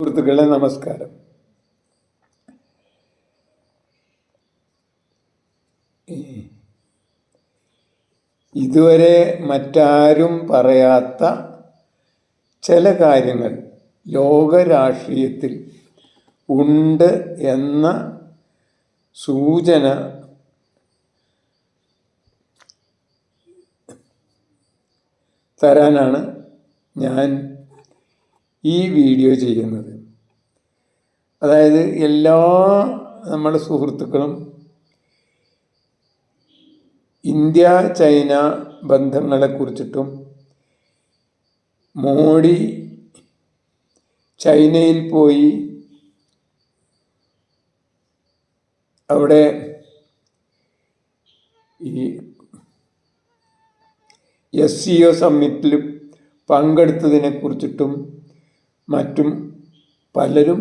സുഹൃത്തുക്കളെ നമസ്കാരം. ഇതുവരെ മറ്റാരും പറയാത്ത ചില കാര്യങ്ങൾ ലോകരാഷ്ട്രീയത്തിൽ ഉണ്ട് എന്ന സൂചന തരാനാണ് ഞാൻ ഈ വീഡിയോ ചെയ്യുന്നത്. അതായത് എല്ലാ നമ്മുടെ സുഹൃത്തുക്കളും ഇന്ത്യ ചൈന ബന്ധങ്ങളെക്കുറിച്ചിട്ടും മോഡി ചൈനയിൽ പോയി അവിടെ ഈ എസ് സി ഒ സമ്മിറ്റിൽ പങ്കെടുത്തതിനെക്കുറിച്ചിട്ടും മറ്റും പലരും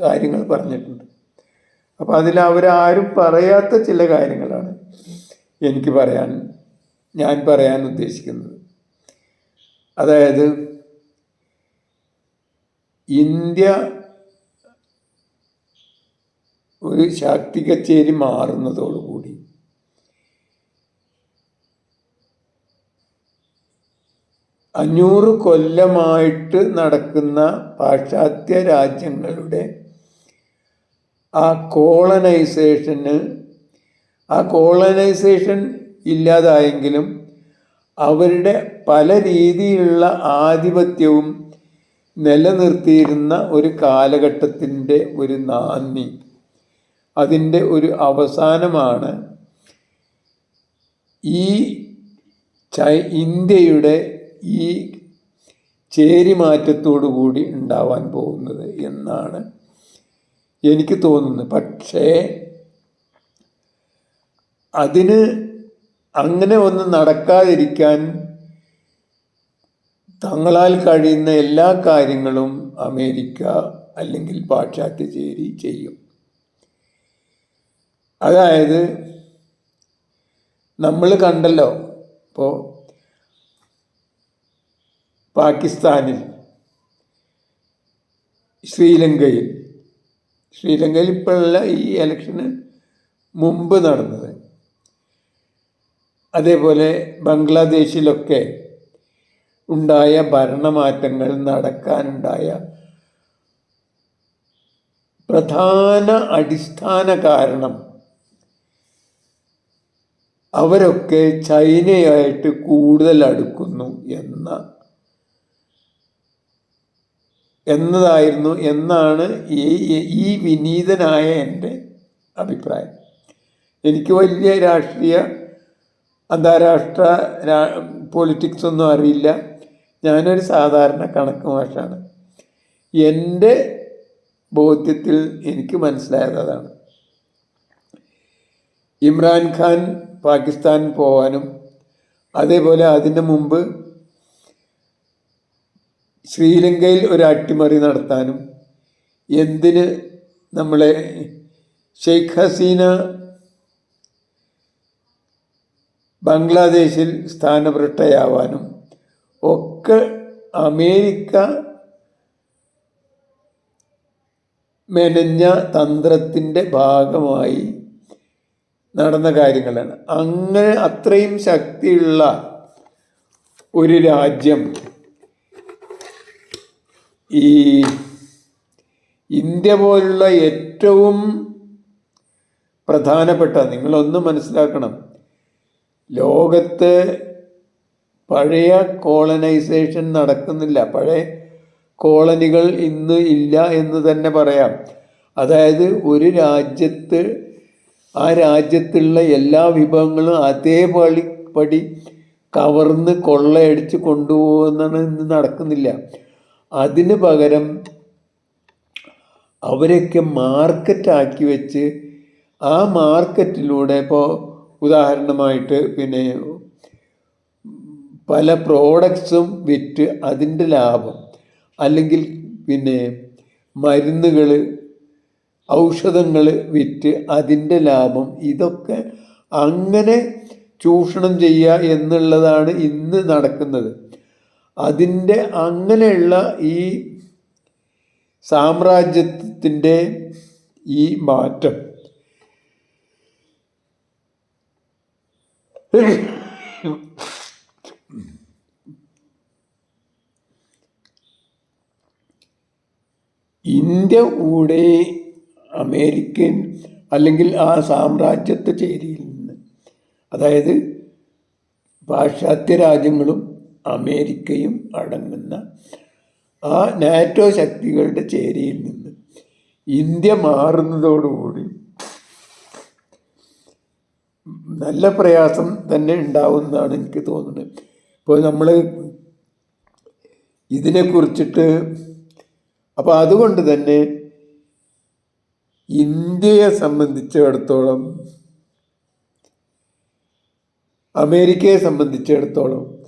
കാര്യങ്ങൾ പറഞ്ഞിട്ടുണ്ട്. അപ്പോൾ അതിൽ അവരാരും പറയാത്ത ചില കാര്യങ്ങളാണ് എനിക്ക് പറയാൻ ഞാൻ പറയാൻ ഉദ്ദേശിക്കുന്നത്. അതായത് ഇന്ത്യ ഒരു ശാക്തികച്ചേരി മാറുന്നതോടുകൂടി അഞ്ഞൂറ് കൊല്ലമായിട്ട് നടക്കുന്ന പാശ്ചാത്യ രാജ്യങ്ങളുടെ ആ കോളനൈസേഷന് ആ കോളനൈസേഷൻ ഇല്ലാതായെങ്കിലും അവരുടെ പല രീതിയിലുള്ള ആധിപത്യവും നിലനിർത്തിയിരുന്ന ഒരു കാലഘട്ടത്തിന്റെ ഒരു നാന്ദി. അതിന്റെ ഒരു അവസാനമാണ് ഈ ഇന്ത്യയുടെ ഈ ചേരിമാറ്റത്തോടു കൂടി ഉണ്ടാവാൻ പോകുന്നത് എന്നാണ് എനിക്ക് തോന്നുന്നത്. പക്ഷേ അതിന് അങ്ങനെ ഒന്ന് നടക്കാതിരിക്കാൻ തങ്ങളാൽ കഴിയുന്ന എല്ലാ കാര്യങ്ങളും അമേരിക്ക അല്ലെങ്കിൽ പാശ്ചാത്യ ചേരി ചെയ്യും. അതായത് നമ്മൾ കണ്ടല്ലോ ഇപ്പോൾ പാകിസ്ഥാനിൽ ശ്രീലങ്കയിൽ. ശ്രീലങ്കയിൽ ഇപ്പോഴല്ല ഈ ഇലക്ഷന് മുമ്പ് നടന്നത്. അതേപോലെ ബംഗ്ലാദേശിലൊക്കെ ഉണ്ടായ ഭരണമാറ്റങ്ങൾ നടക്കാനുണ്ടായ പ്രധാന അടിസ്ഥാന കാരണം അവരൊക്കെ ചൈനയായിട്ട് കൂടുതൽ അടുക്കുന്നു എന്ന എന്നതായിരുന്നു എന്നാണ് ഈ ഈ വിനീതനായ എന്റെ അഭിപ്രായം. എനിക്ക് വലിയ രാഷ്ട്രീയ അന്താരാഷ്ട്ര പൊളിറ്റിക്സ് ഒന്നും അറിയില്ല. ഞാനൊരു സാധാരണ കണക്ക് മാഷാണ്. എന്റെ ബോധ്യത്തിൽ എനിക്ക് മനസ്സിലായത് അതാണ് ഇമ്രാൻഖാൻ പാകിസ്ഥാൻ പോവാനും അതേപോലെ അതിന് മുമ്പ് ശ്രീലങ്കയിൽ ഒരു അട്ടിമറി നടത്താനും എന്തിന് നമ്മളെ ഷെയ്ഖ് ഹസീന ബംഗ്ലാദേശിൽ സ്ഥാനഭ്രഷ്ടയാവാനും ഒക്കെ അമേരിക്ക മെനഞ്ഞ തന്ത്രത്തിന്റെ ഭാഗമായി നടന്ന കാര്യങ്ങളാണ്. അങ്ങനെ അത്രയും ശക്തിയുള്ള ഒരു രാജ്യം ഈ ഇന്ത്യ പോലുള്ള ഏറ്റവും പ്രധാനപ്പെട്ട നിങ്ങളൊന്ന് മനസ്സിലാക്കണം. ലോകത്ത് പഴയ കോളനൈസേഷൻ നടക്കുന്നില്ല. പഴയ കോളനികൾ ഇന്ന് ഇല്ല എന്ന് തന്നെ പറയാം. അതായത് ഒരു രാജ്യത്ത് ആ രാജ്യത്തുള്ള എല്ലാ വിഭവങ്ങളും അതേപടി പടി കവർന്ന് കൊള്ളയടിച്ച് കൊണ്ടുപോകുന്നതാണ് ഇന്ന് നടക്കുന്നില്ല. അതിന് പകരം അവരെയൊക്കെ മാർക്കറ്റാക്കി വെച്ച് ആ മാർക്കറ്റിലൂടെ ഇപ്പോൾ ഉദാഹരണമായിട്ട് പിന്നെ പല പ്രോഡക്ട്സും വിറ്റ് അതിന്റെ ലാഭം അല്ലെങ്കിൽ പിന്നെ മരുന്നുകൾ ഔഷധങ്ങൾ വിറ്റ് അതിന്റെ ലാഭം ഇതൊക്കെ അങ്ങനെ ചൂഷണം ചെയ്യുക എന്നുള്ളതാണ് ഇന്ന് നടക്കുന്നത്. അതിന്റെ അങ്ങനെയുള്ള ഈ സാമ്രാജ്യത്തിന്റെ ഈ മാറ്റം. ഇന്ത്യ കൂടെ അമേരിക്കൻ അല്ലെങ്കിൽ ആ സാമ്രാജ്യത്തെ ചേരിയിൽ നിന്ന് അതായത് പാശ്ചാത്യ രാജ്യങ്ങളും അമേരിക്കയും അടങ്ങുന്ന ആ നാറ്റോ ശക്തികളുടെ ചേരിയിൽ നിന്ന് ഇന്ത്യ മാറുന്നതോടുകൂടി നല്ല പ്രയാസം തന്നെ ഉണ്ടാവുമെന്നാണ് എനിക്ക് തോന്നുന്നത്. ഇപ്പോൾ നമ്മൾ ഇതിനെക്കുറിച്ചിട്ട് അപ്പോൾ അതുകൊണ്ട് തന്നെ ഇന്ത്യയെ സംബന്ധിച്ചിടത്തോളം അമേരിക്കയെ സംബന്ധിച്ചിടത്തോളം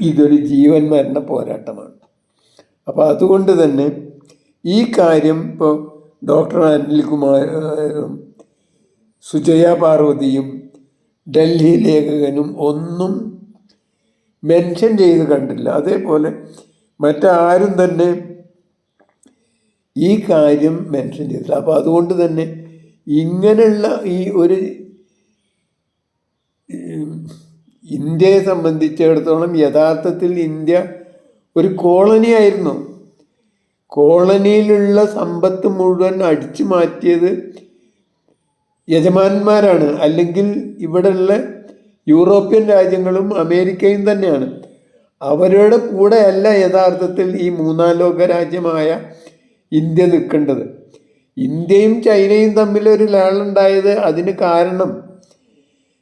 ഇതൊരു ജീവൻ മരണ പോരാട്ടമാണ്. അപ്പോൾ അതുകൊണ്ട് തന്നെ ഈ കാര്യം ഇപ്പോൾ ഡോക്ടർ അനിൽകുമാറും സുജയ പാർവതിയും ഡൽഹി ലേഖകനും ഒന്നും മെൻഷൻ ചെയ്ത് കണ്ടില്ല. അതേപോലെ മറ്റാരും തന്നെ ഈ കാര്യം മെൻഷൻ ചെയ്തില്ല. അപ്പോൾ അതുകൊണ്ട് തന്നെ ഇങ്ങനെയുള്ള ഈ ഒരു ഇന്ത്യയെ സംബന്ധിച്ചിടത്തോളം യഥാർത്ഥത്തിൽ ഇന്ത്യ ഒരു കോളനി ആയിരുന്നു. കോളനിയിലുള്ള സമ്പത്ത് മുഴുവൻ അടിച്ചു മാറ്റിയത് യജമാന്മാരാണ് അല്ലെങ്കിൽ ഇവിടെയുള്ള യൂറോപ്യൻ രാജ്യങ്ങളും അമേരിക്കയും തന്നെയാണ്. അവരുടെ കൂടെയല്ല യഥാർത്ഥത്തിൽ ഈ മൂന്നാം ലോക രാജ്യമായ ഇന്ത്യ നിൽക്കേണ്ടത്. ഇന്ത്യയും ചൈനയും തമ്മിൽ ഒരു ലാളുണ്ടായത് അതിന് കാരണം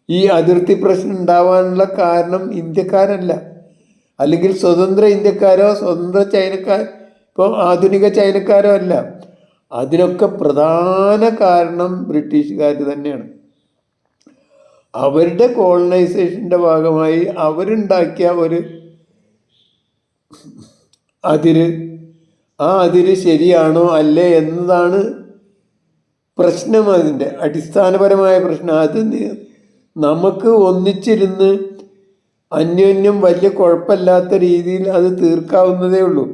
ഈ അതിർത്തി പ്രശ്നം ഉണ്ടാവാനുള്ള കാരണം ഇന്ത്യക്കാരല്ല അല്ലെങ്കിൽ സ്വതന്ത്ര ഇന്ത്യക്കാരോ സ്വതന്ത്ര ചൈനക്കാർ ഇപ്പോൾ ആധുനിക ചൈനക്കാരോ അല്ല. അതിനൊക്കെ പ്രധാന കാരണം ബ്രിട്ടീഷുകാർ തന്നെയാണ്. അവരുടെ കോളനൈസേഷന്റെ ഭാഗമായി അവരുണ്ടാക്കിയ ഒരു അതിര് ആ അതിര് ശരിയാണോ അല്ലേ എന്നതാണ് പ്രശ്നം അതിന്റെ അടിസ്ഥാനപരമായ പ്രശ്നം. അത് നമുക്ക് ഒന്നിച്ചിരുന്ന് അന്യോന്യം വലിയ കുഴപ്പമില്ലാത്ത രീതിയിൽ അത് തീർക്കാവുന്നതേ ഉള്ളൂ.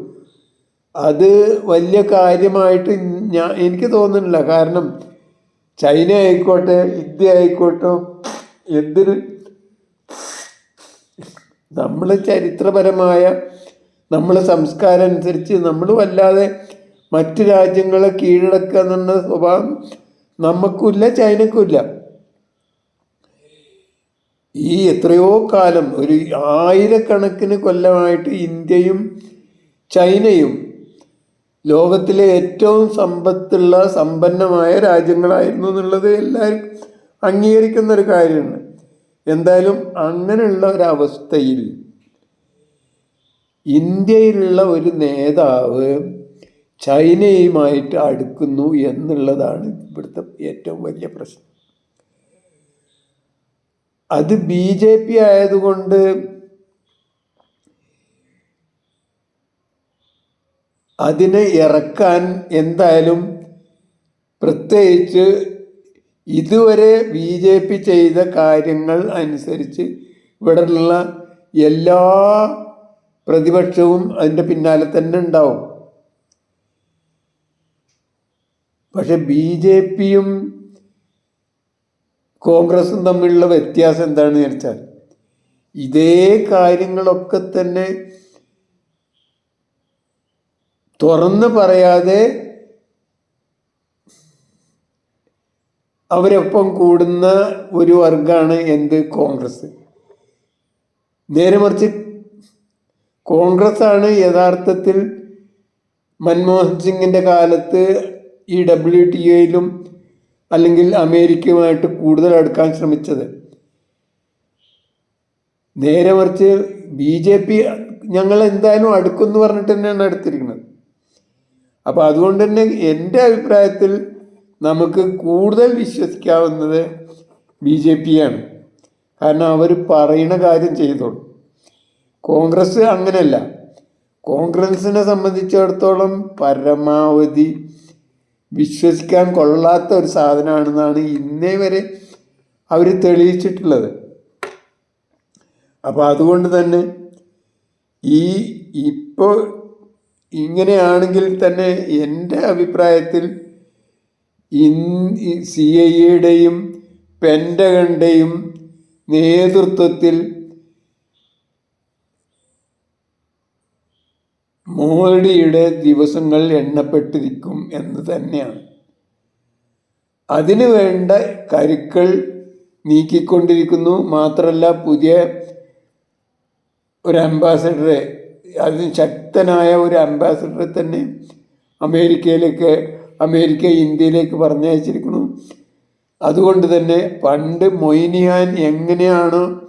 അത് വലിയ കാര്യമായിട്ട് ഞാൻ എനിക്ക് തോന്നുന്നില്ല. കാരണം ചൈന ആയിക്കോട്ടെ ഇന്ത്യ ആയിക്കോട്ടെ എന്തൊരു നമ്മൾ ചരിത്രപരമായ നമ്മളെ സംസ്കാരം അനുസരിച്ച് നമ്മൾ വല്ലാതെ മറ്റു രാജ്യങ്ങളെ കീഴടക്കുക എന്നുള്ള സ്വഭാവം നമുക്കില്ല ചൈനക്കുമില്ല. ഈ എത്രയോ കാലം ഒരു ആയിരക്കണക്കിന് കൊല്ലമായിട്ട് ഇന്ത്യയും ചൈനയും ലോകത്തിലെ ഏറ്റവും സമ്പത്തുള്ള സമ്പന്നമായ രാജ്യങ്ങളായിരുന്നു എന്നുള്ളത് എല്ലാവരും അംഗീകരിക്കുന്ന ഒരു കാര്യമാണ്. എന്തായാലും അങ്ങനെയുള്ള ഒരവസ്ഥയിൽ ഇന്ത്യയിലുള്ള ഒരു നേതാവ് ചൈനയുമായിട്ട് അടുക്കുന്നു എന്നുള്ളതാണ് ഇവിടുത്തെ ഏറ്റവും വലിയ പ്രശ്നം. അത് ബി ജെ പി ആയതുകൊണ്ട് അതിനെ ഇറക്കാൻ എന്തായാലും പ്രത്യേകിച്ച് ഇതുവരെ ബി ജെ പി ചെയ്ത കാര്യങ്ങൾ അനുസരിച്ച് ഇവിടെയുള്ള എല്ലാ പ്രതിപക്ഷവും അതിന്റെ പിന്നാലെ തന്നെ ഉണ്ടാവും. പക്ഷെ ബി ജെ പിയും കോൺഗ്രസും തമ്മിലുള്ള വ്യത്യാസം എന്താണെന്ന് വെച്ചാൽ ഇതേ കാര്യങ്ങളൊക്കെ തന്നെ തുറന്ന് പറയാതെ അവരൊപ്പം കൂടുന്ന ഒരു വർഗമാണ് എന്ത് കോൺഗ്രസ്. നേരെ മറിച്ച് കോൺഗ്രസ്സാണ് യഥാർത്ഥത്തിൽ മൻമോഹൻ സിംഗിന്റെ കാലത്ത് ഈ ഡബ്ല്യു ടി എയിലും അല്ലെങ്കിൽ അമേരിക്കയുമായിട്ട് കൂടുതൽ അടുക്കാൻ ശ്രമിച്ചത്. നേരെ മറിച്ച് ബി ജെ പി ഞങ്ങൾ എന്തായാലും അടുക്കുമെന്ന് പറഞ്ഞിട്ട് തന്നെയാണ് അടുത്തിരിക്കുന്നത്. അപ്പോൾ അതുകൊണ്ട് തന്നെ എന്റെ അഭിപ്രായത്തിൽ നമുക്ക് കൂടുതൽ വിശ്വസിക്കാവുന്നത് ബി ജെ പിയാണ്. കാരണം അവർ പറയുന്ന കാര്യം ചെയ്തോളും. കോൺഗ്രസ് അങ്ങനെയല്ല. കോൺഗ്രസിനെ സംബന്ധിച്ചിടത്തോളം പരമാവധി വിശ്വസിക്കാൻ കൊള്ളാത്ത ഒരു സാധനമാണെന്നാണ് ഇന്നേ വരെ അവർ തെളിയിച്ചിട്ടുള്ളത്. അപ്പോൾ അതുകൊണ്ട് തന്നെ ഈ ഇപ്പോൾ ഇങ്ങനെയാണെങ്കിൽ തന്നെ എന്റെ അഭിപ്രായത്തിൽ ഇൻ സി ഐ എയുടെയും പെന്റഗണിന്റെയും നേതൃത്വത്തിൽ മോഡിയുടെ ദിവസങ്ങൾ എണ്ണപ്പെട്ടിരിക്കും എന്ന് തന്നെയാണ്. അതിനു വേണ്ട കരുക്കൾ നീക്കിക്കൊണ്ടിരിക്കുന്നു. മാത്രമല്ല പുതിയ ഒരു അംബാസഡറെ അതിന് ശക്തനായ ഒരു അംബാസഡറെ തന്നെ അമേരിക്കയിലേക്ക് അമേരിക്ക ഇന്ത്യയിലേക്ക് പറഞ്ഞയച്ചിരിക്കുന്നു. അതുകൊണ്ട് തന്നെ പണ്ട് മൊയ്നിയാൻ എങ്ങനെയാണ്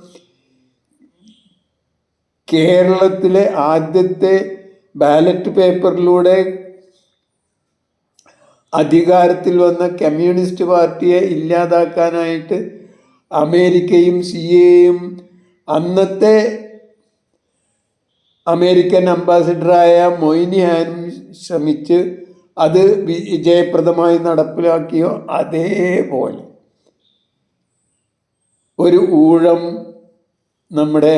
കേരളത്തിലെ ആദ്യത്തെ ബാലറ്റ് പേപ്പറിലൂടെ അധികാരത്തിൽ വന്ന കമ്മ്യൂണിസ്റ്റ് പാർട്ടിയെ ഇല്ലാതാക്കാനായിട്ട് അമേരിക്കയും സി എയും അന്നത്തെ അമേരിക്കൻ അംബാസിഡറായ മൊയ്നിഹാനും ശ്രമിച്ച് അത് വിജയപ്രദമായി നടപ്പിലാക്കിയോ? അതേപോലെ. ഒരു ഊഴം നമ്മുടെ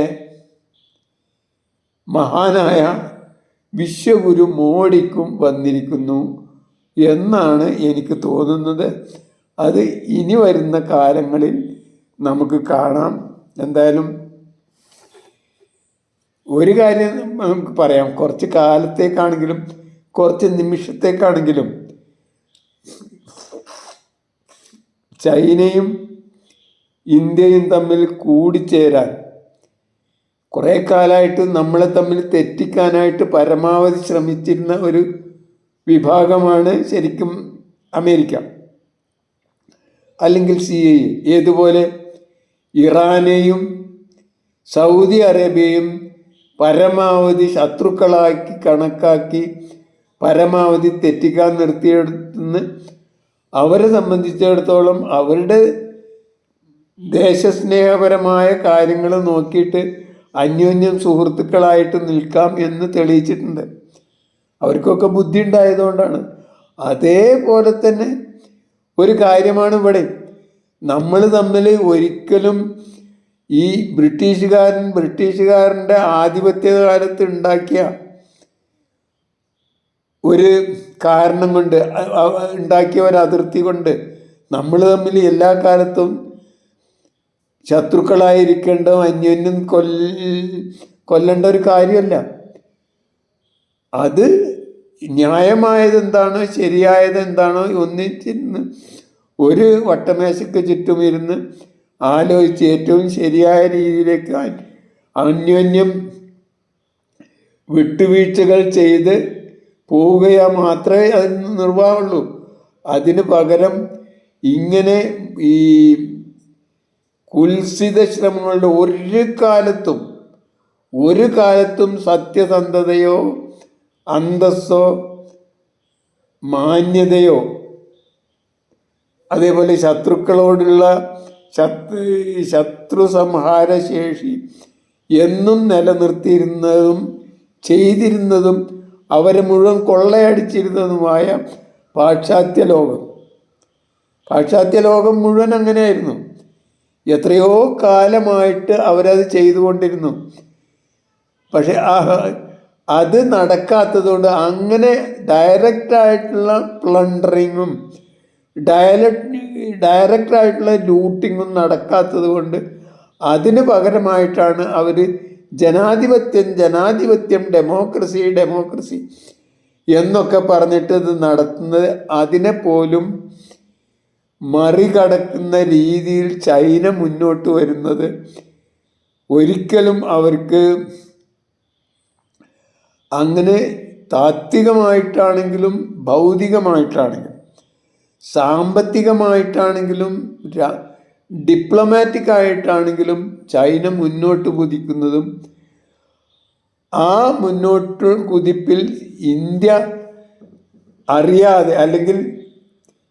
മഹാനായ വിശ്വഗുരു മോഡിക്കും വന്നിരിക്കുന്നു എന്നാണ് എനിക്ക് തോന്നുന്നത്. അത് ഇനി വരുന്ന കാലങ്ങളിൽ നമുക്ക് കാണാം. എന്തായാലും ഒരു കാര്യം നമുക്ക് പറയാം. കുറച്ച് കാലത്തേക്കാണെങ്കിലും കുറച്ച് നിമിഷത്തേക്കാണെങ്കിലും ചൈനയും ഇന്ത്യയും തമ്മിൽ കൂടിച്ചേരാൻ കുറേ കാലമായിട്ട് നമ്മളെ തമ്മിൽ തെറ്റിക്കാനായിട്ട് പരമാവധി ശ്രമിച്ചിരുന്ന ഒരു വിഭാഗമാണ് ശരിക്കും അമേരിക്ക. അല്ലെങ്കിൽ സി ഐ ഏതുപോലെ ഇറാനെയും സൗദി അറേബ്യയും പരമാവധി ശത്രുക്കളാക്കി കണക്കാക്കി പരമാവധി തെറ്റിക്കാൻ നിർത്തിയെടുത്തുനിന്ന് അവരെ സംബന്ധിച്ചിടത്തോളം അവരുടെ ദേശസ്നേഹപരമായ കാര്യങ്ങൾ നോക്കിയിട്ട് അന്യോന്യം സുഹൃത്തുക്കളായിട്ട് നിൽക്കാം എന്ന് തെളിയിച്ചിട്ടുണ്ട്. അവർക്കൊക്കെ ബുദ്ധി ഉണ്ടായതുകൊണ്ടാണ് അതേപോലെ തന്നെ ഒരു കാര്യമാണ് ഇവിടെ. നമ്മൾ തമ്മിൽ ഒരിക്കലും ഈ ബ്രിട്ടീഷുകാരൻ ബ്രിട്ടീഷുകാരന്റെ ആധിപത്യ കാലത്ത് ഉണ്ടാക്കിയ ഒരു കാരണം കൊണ്ട് ഉണ്ടാക്കിയ ഒരു അതിർത്തി കൊണ്ട് നമ്മൾ തമ്മിൽ എല്ലാ കാലത്തും ശത്രുക്കളായിരിക്കേണ്ട അന്യോന്യം കൊല്ല കൊല്ലേണ്ട ഒരു കാര്യമല്ല. അത് ന്യായമായത് എന്താണോ ശരിയായത് എന്താണോ ഒന്നിച്ചിരുന്ന് ഒരു വട്ടമേശയ്ക്ക് ചുറ്റും ഇരുന്ന് ആലോചിച്ച് ഏറ്റവും ശരിയായ രീതിയിലേക്ക് അന്യോന്യം വിട്ടുവീഴ്ചകൾ ചെയ്ത് പോവുകയാ മാത്രമേ അതിന് നിർവാഹമുള്ളൂ. അതിന് പകരം ഇങ്ങനെ ഈ കുൽസിത ശ്രമങ്ങളുടെ ഒരു കാലത്തും ഒരു കാലത്തും സത്യസന്ധതയോ അന്തസ്സോ മാന്യതയോ അതേപോലെ ശത്രുക്കളോടുള്ള ശത്രു ശത്രു സംഹാര ശേഷി എന്നും നിലനിർത്തിയിരുന്നതും ചെയ്തിരുന്നതും അവരെ മുഴുവൻ കൊള്ളയടിച്ചിരുന്നതുമായ പാശ്ചാത്യ ലോകം പാശ്ചാത്യ ലോകം മുഴുവൻ അങ്ങനെയായിരുന്നു. എത്രയോ കാലമായിട്ട് അവരത് ചെയ്തുകൊണ്ടിരുന്നു. പക്ഷെ അത് നടക്കാത്തതുകൊണ്ട് അങ്ങനെ ഡയറക്റ്റായിട്ടുള്ള പ്ലണ്ടറിങ്ങും ഡയലക്ട് ഡയറക്റ്റായിട്ടുള്ള ലൂട്ടിങ്ങും നടക്കാത്തത് കൊണ്ട് അതിന് പകരമായിട്ടാണ് അവർ ജനാധിപത്യം ജനാധിപത്യം ഡെമോക്രസി ഡെമോക്രസി എന്നൊക്കെ പറഞ്ഞിട്ട് ഇത് നടത്തുന്നത്. അതിനെ പോലും മറികടക്കുന്ന രീതിയിൽ ചൈന മുന്നോട്ട് വരുന്നത് ഒരിക്കലും അവർക്ക് അങ്ങനെ താത്വികമായിട്ടാണെങ്കിലും ഭൗതികമായിട്ടാണെങ്കിലും സാമ്പത്തികമായിട്ടാണെങ്കിലും ഡിപ്ലോമാറ്റിക് ആയിട്ടാണെങ്കിലും ചൈന മുന്നോട്ട് കുതിക്കുന്നതും ആ മുന്നോട്ട് കുതിപ്പിൽ ഇന്ത്യ അറിയാതെ അല്ലെങ്കിൽ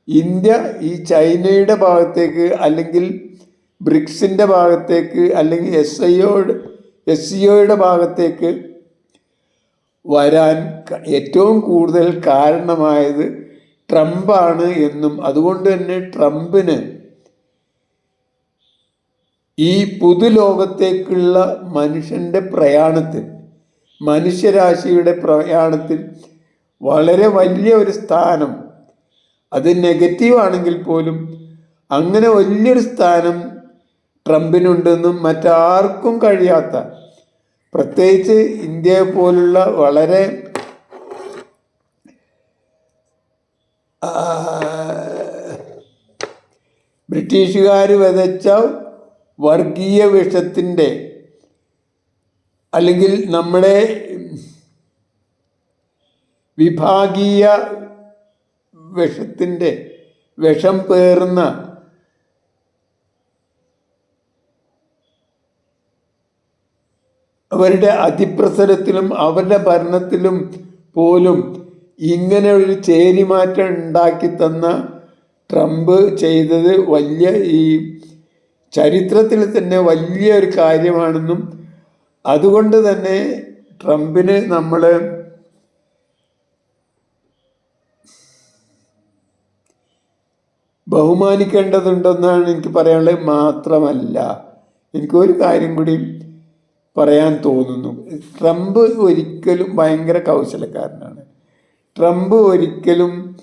ഇന്ത്യ ഈ ചൈനയുടെ ഭാഗത്തേക്ക് അല്ലെങ്കിൽ ബ്രിക്സിന്റെ ഭാഗത്തേക്ക് അല്ലെങ്കിൽ എസ് ഐ എസ് സി ഒയുടെ ഭാഗത്തേക്ക് വരാൻ ഏറ്റവും കൂടുതൽ കാരണമായത് ട്രംപാണ് എന്നും അതുകൊണ്ട് തന്നെ ട്രംപിന് ഈ പുതുലോകത്തേക്കുള്ള മനുഷ്യന്റെ പ്രയാണത്തിൽ മനുഷ്യരാശിയുടെ പ്രയാണത്തിൽ വളരെ വലിയ ഒരു സ്ഥാനം അത് നെഗറ്റീവ് ആണെങ്കിൽ പോലും അങ്ങനെ വലിയൊരു സ്ഥാനം ട്രംപിനുണ്ടെന്നും മറ്റാർക്കും കഴിയാത്ത പ്രത്യേകിച്ച് ഇന്ത്യയെ പോലുള്ള വളരെ ബ്രിട്ടീഷുകാർ വിതച്ച വർഗീയ വിഷത്തിന്റെ അല്ലെങ്കിൽ നമ്മുടെ വിഭാഗീയ വിഷത്തിന്റെ വിഷം പേറുന്ന അവരുടെ അതിപ്രസരത്തിലും അവരുടെ ഭരണത്തിലും പോലും ഇങ്ങനെ ഒരു ചേരിമാറ്റം ഉണ്ടാക്കി തന്ന ട്രംപ് ചെയ്തത് വലിയ ഈ ചരിത്രത്തിൽ തന്നെ വലിയ ഒരു കാര്യമാണെന്നും അതുകൊണ്ട് തന്നെ ട്രംപിന് നമ്മൾ ബഹുമാനിക്കേണ്ടതുണ്ടെന്നാണ് എനിക്ക് പറയാനുള്ളത്. മാത്രമല്ല എനിക്കൊരു കാര്യം കൂടി പറയാൻ തോന്നുന്നു. ട്രംപ് ഒരിക്കലും ഭയങ്കര കൗശലക്കാരനാണ്. ട്രംപ് ഒരിക്കലും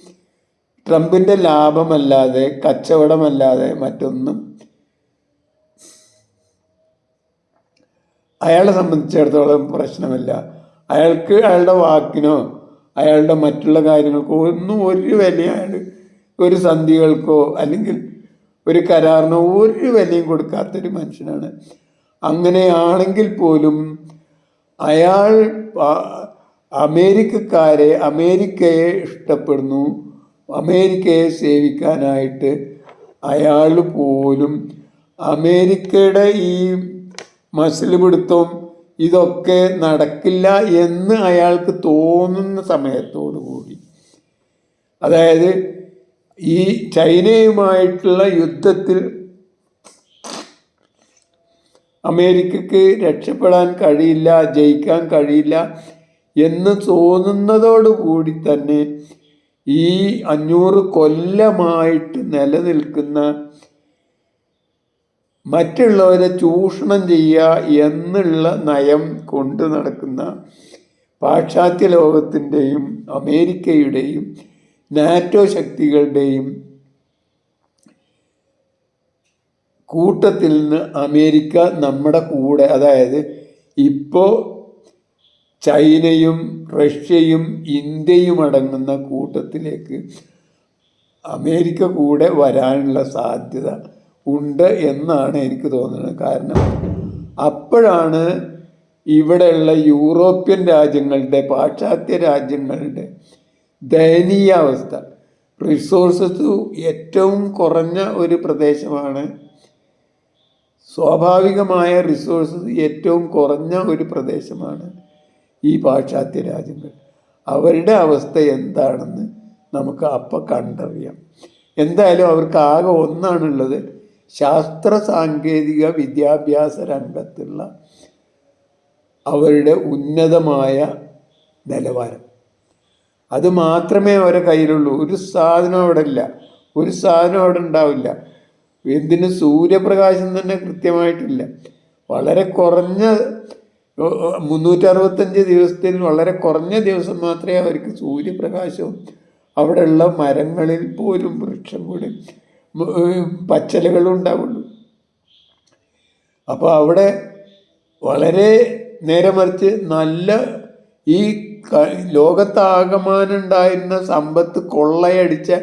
ട്രംപിന്റെ ലാഭമല്ലാതെ കച്ചവടമല്ലാതെ മറ്റൊന്നും അയാളെ സംബന്ധിച്ചിടത്തോളം പ്രശ്നമില്ല. അയാൾക്ക് അയാളുടെ വാക്കിനോ അയാളുടെ മറ്റുള്ള കാര്യങ്ങൾക്കോ ഒന്നും ഒരു വിലയാണ് അയാൾ ഒരു സന്ധികൾക്കോ അല്ലെങ്കിൽ ഒരു കരാറിനോ ഒരു വിലയും കൊടുക്കാത്തൊരു മനുഷ്യനാണ്. അങ്ങനെയാണെങ്കിൽ പോലും അയാൾ അമേരിക്കക്കാരെ അമേരിക്കയെ ഇഷ്ടപ്പെടുന്നു. അമേരിക്കയെ സേവിക്കാനായിട്ട് അയാൾ പോലും അമേരിക്കയുടെ ഈ മസിൽ ഇതൊക്കെ നടക്കില്ല എന്ന് അയാൾക്ക് തോന്നുന്ന സമയത്തോടു കൂടി അതായത് ഈ ചൈനയുമായിട്ടുള്ള യുദ്ധത്തിൽ അമേരിക്കക്ക് രക്ഷപ്പെടാൻ കഴിയില്ല ജയിക്കാൻ കഴിയില്ല എന്ന് തോന്നുന്നതോടുകൂടി തന്നെ ഈ അഞ്ഞൂറ് കൊല്ലമായിട്ട് നിലനിൽക്കുന്ന മറ്റുള്ളവരെ ചൂഷണം ചെയ്യുക എന്നുള്ള നയം കൊണ്ടു നടക്കുന്ന പാശ്ചാത്യ ലോകത്തിന്റെയും അമേരിക്കയുടെയും നാറ്റോ ശക്തികളുടെയും കൂട്ടത്തിൽ നിന്ന് അമേരിക്ക നമ്മുടെ കൂടെ അതായത് ഇപ്പോൾ ചൈനയും റഷ്യയും ഇന്ത്യയും അടങ്ങുന്ന കൂട്ടത്തിലേക്ക് അമേരിക്ക കൂടെ വരാനുള്ള സാധ്യത ഉണ്ട് എന്നാണ് എനിക്ക് തോന്നുന്നത്. കാരണം അപ്പോഴാണ് ഇവിടെയുള്ള യൂറോപ്യൻ രാജ്യങ്ങളുടെ പാശ്ചാത്യ രാജ്യങ്ങളുടെ ദയനീയാവസ്ഥ. റിസോഴ്സസ് ഏറ്റവും കുറഞ്ഞ ഒരു പ്രദേശമാണ്. സ്വാഭാവികമായ റിസോഴ്സസ് ഏറ്റവും കുറഞ്ഞ ഒരു പ്രദേശമാണ് ഈ പാശ്ചാത്യ രാജ്യങ്ങൾ. അവരുടെ അവസ്ഥ എന്താണെന്ന് നമുക്ക് അപ്പം കണ്ടറിയാം. എന്തായാലും അവർക്ക് ആകെ ഒന്നാണുള്ളത് ശാസ്ത്ര സാങ്കേതിക വിദ്യാഭ്യാസ രംഗത്തുള്ള അവരുടെ ഉന്നതമായ നിലവാരം. അത് മാത്രമേ അവരെ കയ്യിലുള്ളൂ. ഒരു സാധനം അവിടെ ഇല്ല. ഒരു സാധനം അവിടെ ഉണ്ടാവില്ല. എന്തിന് സൂര്യപ്രകാശം തന്നെ കൃത്യമായിട്ടില്ല. വളരെ കുറഞ്ഞ മുന്നൂറ്ററുപത്തഞ്ച് ദിവസത്തിൽ വളരെ കുറഞ്ഞ ദിവസം മാത്രമേ അവർക്ക് സൂര്യപ്രകാശവും അവിടെയുള്ള മരങ്ങളിൽ പോലും വൃക്ഷം കൂടി പച്ചലകളും ഉണ്ടാവുള്ളൂ. അപ്പോൾ അവിടെ വളരെ നേരെ മറിച്ച് നല്ല ഈ ലോകത്താകമാനുണ്ടായിരുന്ന സമ്പത്ത് കൊള്ളയടിച്ച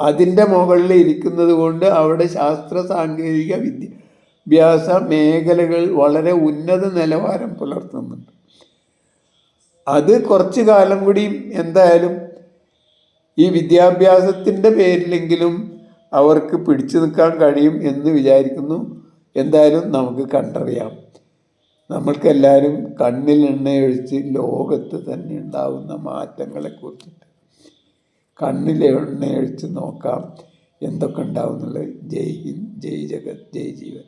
അതിന്റെ മുകളിൽ ഇരിക്കുന്നത് കൊണ്ട് അവിടെ ശാസ്ത്ര സാങ്കേതിക വിദ്യാഭ്യാസ മേഖലകൾ വളരെ ഉന്നത നിലവാരം പുലർത്തുന്നുണ്ട്. അത് കുറച്ചു കാലം കൂടി എന്തായാലും ഈ വിദ്യാഭ്യാസത്തിന്റെ പേരിലെങ്കിലും അവർക്ക് പിടിച്ചു നിൽക്കാൻ കഴിയും എന്ന് വിചാരിക്കുന്നു. എന്തായാലും നമുക്ക് കണ്ടറിയാം. നമ്മൾക്കെല്ലാവരും കണ്ണിൽ എണ്ണയൊഴിച്ച് ലോകത്ത് തന്നെ ഉണ്ടാവുന്ന മാറ്റങ്ങളെക്കുറിച്ചിട്ട് കണ്ണിൽ എണ്ണയൊഴിച്ച് നോക്കാം എന്തൊക്കെ ഉണ്ടാവും എന്നുള്ളത് ജയ് ഹിന്ദ് ജയ് ജഗത് ജയ് ജീവൻ.